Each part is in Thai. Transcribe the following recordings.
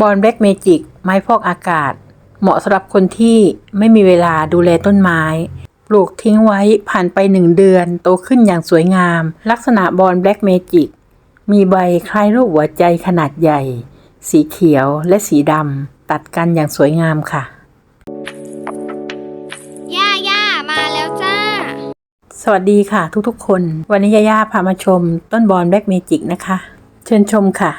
บอลแบล็กเมจิกไม้ฟอกอากาศ เหมาะสำหรับคนที่ไม่มีเวลาดูแลต้นไม้ ปลูกทิ้งไว้ผ่านไปหนึ่งเดือน โตขึ้นอย่างสวยงาม ลักษณะบอลแบล็กเมจิกมีใบคล้ายรูปหัวใจขนาดใหญ่ สีเขียวและสีดำตัดกันอย่างสวยงามค่ะ ย่าย่ามาแล้วจ้า สวัสดีค่ะทุกๆคน วันนี้ย่าย่าพามาชมต้นบอลแบล็กเมจิกนะคะ เชิญชมค่ะ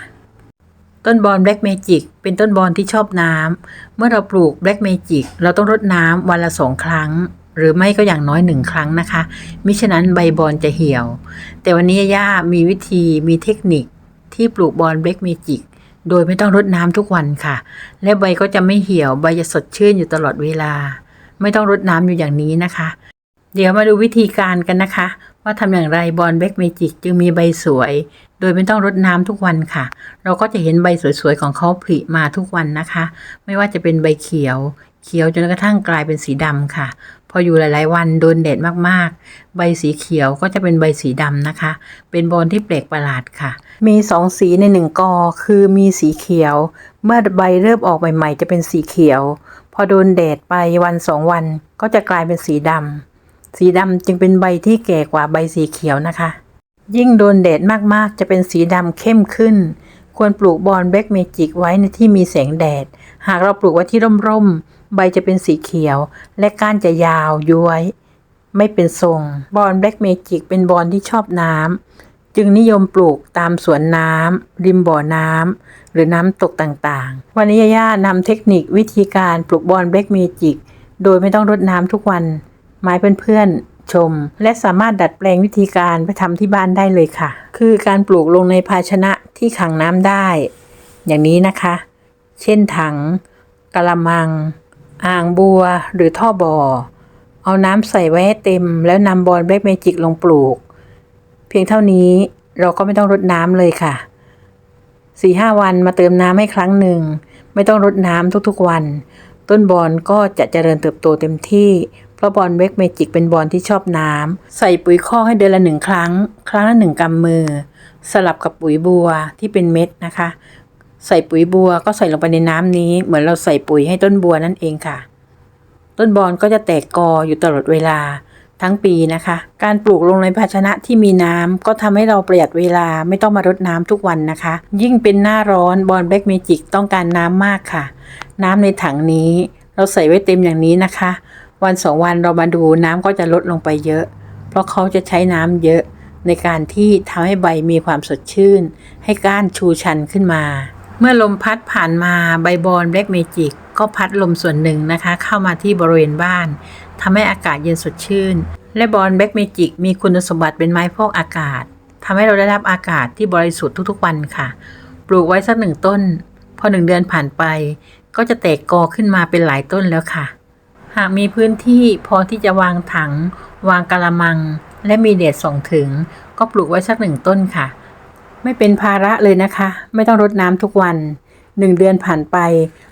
ต้นบอลแบล็กเมจิกเป็นต้นบอลที่ชอบน้ำ เมื่อเราปลูกแบล็กเมจิกเราต้องรดน้ำวันละสองครั้ง หรือไม่ก็อย่างน้อยหนึ่งครั้งนะคะ มิฉะนั้นใบบอลจะเหี่ยว แต่วันนี้ย่าย่ามีวิธีมีเทคนิคที่ปลูกบอลแบล็กเมจิกโดยไม่ต้องรดน้ำทุกวันค่ะ และใบก็จะไม่เหี่ยวใบจะสดชื่นอยู่ตลอดเวลา ไม่ต้องรดน้ำอยู่อย่างนี้นะคะ เดี๋ยวมาดูวิธีการกันนะคะ ว่าทำอย่างไรบอลแบ็กเมจิกจึงมีใบสวย โดยไม่ต้องรดน้ำทุกวันค่ะ เราก็จะเห็นใบสวยๆของเขาผลิมาทุกวันนะคะ ไม่ว่าจะเป็นใบเขียว เขียวจนกระทั่งกลายเป็นสีดำค่ะ พออยู่หลาย ๆ วันโดนแดดมากๆ ใบสีเขียวก็จะเป็นใบสีดำนะคะ เป็นบอลที่แปลกประหลาดค่ะ มีสองสีในหนึ่งกอคือมีสีเขียว เมื่อใบเริ่มออกใหม่ ๆ จะเป็นสีเขียว พอโดนแดดไปวันสองวันก็จะกลายเป็นสีดำ สีดำจึงเป็นใบที่แก่กว่าใบสีเขียวนะคะ ยิ่งโดนแดดมากๆ จะเป็นสีดำเข้มขึ้น ควรปลูกบอลแบล็กเมจิกไว้ในที่มีแสงแดด หากเราปลูกไว้ที่ร่มๆ ใบจะเป็นสีเขียว และก้านจะยาวย้วย ไม่เป็นทรง บอลแบล็กเมจิกเป็นบอลที่ชอบน้ำจึงนิยมปลูกตามสวนน้ำริมบ่อน้ำหรือน้ำตกต่างๆ วันนี้ย่านำเทคนิควิธีการปลูกบอลแบล็กเมจิกโดยไม่ต้องรดน้ำทุกวัน มาให้เพื่อนๆชม และสามารถดัดแปลงวิธีการไปทำที่บ้านได้เลยค่ะ คือการปลูกลงในภาชนะที่ขังน้ำได้ อย่างนี้นะคะ เช่นถังกะละมัง อ่างบัวหรือท่อบ่อเอาน้ำใส่ไว้ให้เต็ม แล้วนำบอลแบล็กเมจิกลงปลูก เพียงเท่านี้เราก็ไม่ต้องรดน้ำเลยค่ะสี่ห้าวันมาเติมน้ำให้ครั้งหนึ่ง ไม่ต้องรดน้ำทุกๆวัน ต้นบอลก็จะเจริญเติบโตเต็มที่ เพราะบอลเวกเมจิกเป็นบอลที่ชอบน้ำ ใส่ปุ๋ยคอกให้เดือนละหนึ่งครั้ง ครั้งละหนึ่งกำมือ สลับกับปุ๋ยบัวที่เป็นเม็ดนะคะ ใส่ปุ๋ยบัวก็ใส่ลงไปในน้ำนี้ เหมือนเราใส่ปุ๋ยให้ต้นบัวนั่นเองค่ะ ต้นบอลก็จะแตกกออยู่ตลอดเวลาทั้งปีนะคะ การปลูกลงในภาชนะที่มีน้ำก็ทำให้เราประหยัดเวลาไม่ต้องมารดน้ำทุกวันนะคะ ยิ่งเป็นหน้าร้อนบอลแบล็กเมจิกต้องการน้ำมากค่ะ น้ำในถังนี้ เราใส่ไว้เต็มอย่างนี้นะคะ วันสองวันเรามาดูน้ำก็จะลดลงไปเยอะ เพราะเขาจะใช้น้ำเยอะ ในการที่ทำให้ใบมีความสดชื่น ให้ก้านชูชันขึ้นมา เมื่อลมพัดผ่านมาใบบอลแบล็กเมจิกก็พัดลมส่วนหนึ่งนะคะ เข้ามาที่บริเวณบ้านทำให้อากาศเย็นสดชื่น และบอลแบล็กเมจิกมีคุณสมบัติเป็นไม้ฟอกอากาศทำให้เราได้รับอากาศที่บริสุทธิ์ทุกๆ วันค่ะ ปลูกไว้สักหนึ่งต้น พอหนึ่งเดือนผ่านไป ก็จะแตกกอขึ้นมาเป็นหลายต้นแล้วค่ะ หากมีพื้นที่พอที่จะวางถัง วางกะละมัง และมีแดดส่งถึง ก็ปลูกไว้สักหนึ่งต้นค่ะ ไม่เป็นภาระเลยนะคะ ไม่ต้องรดน้ำทุกวันหนึ่งเดือนผ่านไป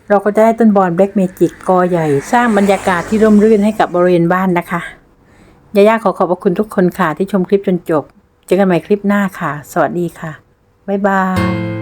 เราก็จะได้ต้นบอลแบล็กเมจิกกอใหญ่ สร้างบรรยากาศที่ร่มรื่นให้กับบริเวณบ้านนะคะยาย่าขอขอบพระคุณทุกคนค่ะที่ชมคลิปจนจบ เจอกันใหม่คลิปหน้าค่ะ สวัสดีค่ะ บ๊ายบาย